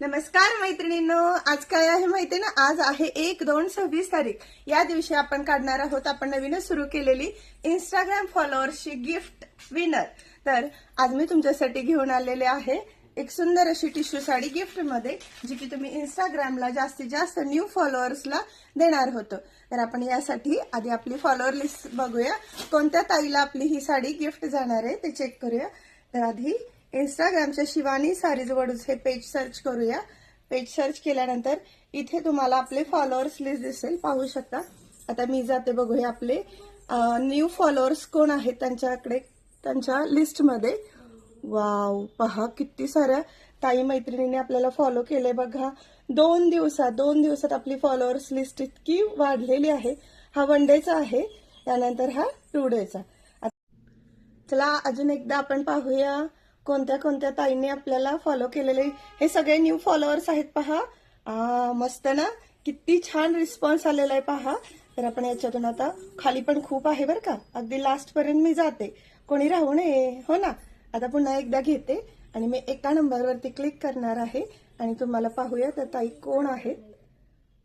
नमस्कार मैत्रिणींनो आज काय आहे माहिती ना? आज आहे एक दोन सव्वीस तारीख. या दिवशी आपण काढणार आहोत आपण नवीनच सुरू केलेली इंस्टाग्राम फॉलोअर्सची गिफ्ट विनर तर आज मी तुमच्यासाठी घेऊन आलेले आहे एक सुंदर अशी टिश्यू साडी गिफ्टमध्ये जी की तुम्ही इंस्टाग्रामला जास्तीत जास्त न्यू फॉलोअर्सला देणार होतो. तर आपण यासाठी आधी आपली फॉलोअर लिस्ट बघूया. कोणत्या ताईला आपली ही साडी गिफ्ट जाणार आहे ते चेक करूया. तर आधी इंस्टाग्रामच्या शिवानी सारीज वडूज हे पेज सर्च करूया. पेज सर्च केल्यानंतर इथे तुम्हाला आपले फॉलोअर्स लिस्ट दिसेल. पाहू शकता. आता मी जाते बघूया आपले न्यू फॉलोअर्स कोण आहेत त्यांच्याकडे त्यांच्या लिस्टमध्ये वाव पहा किती साऱ्या ताई मैत्रिणींनी आपल्याला फॉलो केले बघा. दोन दिवसात दोन दिवसात आपली फॉलोअर्स लिस्ट इतकी वाढलेली आहे. हा वन डेचा आहे. त्यानंतर हा टू डेचा चला अजून एकदा आपण पाहूया. कोणत्या कोणत्या ताईंनी आपल्याला फॉलो केलेले? हे सगळे न्यू फॉलोअर्स आहेत पहा. मस्त ना? किती छान रिस्पॉन्स आलेला आहे पहा. तर आपण याच्यातून आता खाली पण खूप आहे बरं का. अगदी लास्ट पर्यंत मी जाते. कोणी राहू नये. हो ना? आता पुन्हा एकदा घेते. आणि मी एका नंबरवरती क्लिक करणार आहे. आणि तुम्हाला पाहूया तर ताई कोण आहेत.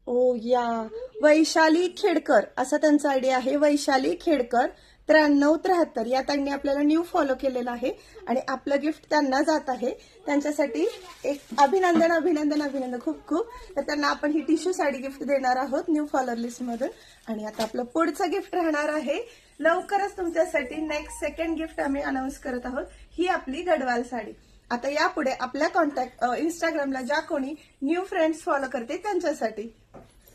ओ या. वैशाली खेडकर. असा त्यांचा आयडिया आहे. वैशाली खेडकर. त्र्याण्णव त्र्याहत्तर या त्यांनी आपल्याला न्यू फॉलो केलेला आहे. आणि आपलं गिफ्ट त्यांना जात आहे. त्यांच्यासाठी एक अभिनंदन अभिनंदन अभिनंदन खूप खूप. तर त्यांना आपण ही टिश्यू साडी गिफ्ट देणार आहोत न्यू फॉलोअर लिस्टमधून आणि आता आपलं पुढचं गिफ्ट राहणार आहे. लवकरच तुमच्यासाठी नेक्स्ट सेकंड गिफ्ट आम्ही अनाऊन्स करत आहोत. ही आपली गडवाल साडी. आता यापुढे आपल्या कॉन्टॅक्ट इंस्टाग्रामला ज्या कोणी न्यू फ्रेंड्स फॉलो करते त्यांच्यासाठी.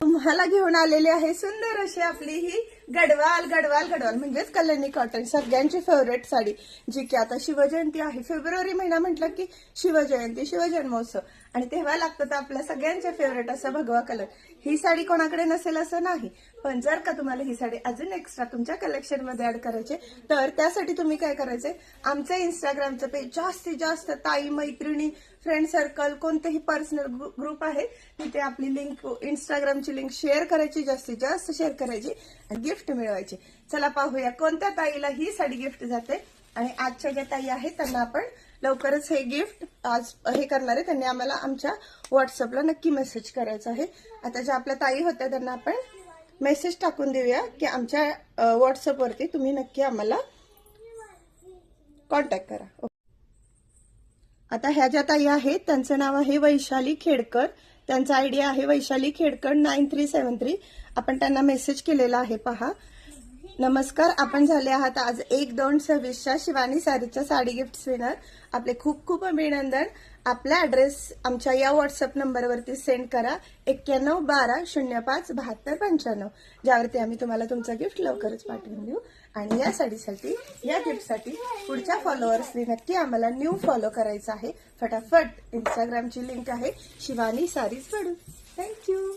तुम्हाला घेऊन आलेली आहे सुंदर अशी आपली ही गडवाल गडवाल गडवाल म्हणजेच कल्याणी कॉटन सगळ्यांची फेवरेट साडी जी की आता शिवजयंती आहे. फेब्रुवारी महिना म्हटलं की शिवजयंती शिवजन्मोत्सव. आणि तेव्हा लागतं तर आपल्या सगळ्यांच्या फेवरेट असं भगवा कलर ही साडी कोणाकडे नसेल असं नाही. पण जर का तुम्हाला ही साडी अजून एक्स्ट्रा तुमच्या कलेक्शनमध्ये ऍड करायचे तर त्यासाठी तुम्ही काय करायचे आमचं इंस्टाग्रामचं पेज जास्तीत जास्त ताई मैत्रिणी फ्रेंड सर्कल कोणतेही पर्सनल ग्रुप आहे तिथे आपली लिंक इंस्टाग्रामची लिंक शेअर करायची जास्तीत जास्त शेअर करायची. गिफ्ट गिफ्ट मिळवायची. चला पाहूया कोणत्या ताईला ही साडी गिफ्ट जाते? आणि आजच्या ज्या ताई आहेत त्यांना आपण लवकरच हे गिफ्ट आज हे करणार आहे. त्यांनी आम्हाला आमच्या व्हॉट्सअपला नक्की मेसेज करायचा आहे. आता ज्या आपल्या ताई होत्या त्यांना आपण मेसेज टाकून देऊया की आमच्या व्हॉट्सअपवरती तुम्ही नक्की आम्हाला कॉन्टॅक्ट करा. आता ह्या ज्या ताई आहेत त्यांचं नाव आहे वैशाली खेडकर. त्यांचा आयडिया आहे Vaishali Khedkar nine three seven three. आपण त्यांना मेसेज केलेला आहे पहा. नमस्कार आपण झाले आहात आज एक दोन सव्वीसच्या शिवानी सारीच्या साडी गिफ्ट विनर आपले खूप खूप अभिनंदन. आपला ऍड्रेस आमच्या या व्हॉट्सअप नंबरवरती सेंड करा. एक्क्याण्णव बारा शून्य पाच बहात्तर पंच्याण्णव. ज्यावरती आम्ही तुम्हाला तुमचं गिफ्ट लवकरच पाठवून देऊ. आणि या साडीसाठी या गिफ्टसाठी पुढच्या फॉलोअर्सनी नक्की आम्हाला न्यू फॉलो करायचं आहे. फटाफट इंस्टाग्रामची लिंक आहे. शिवानी सारीज पडू थँक्यू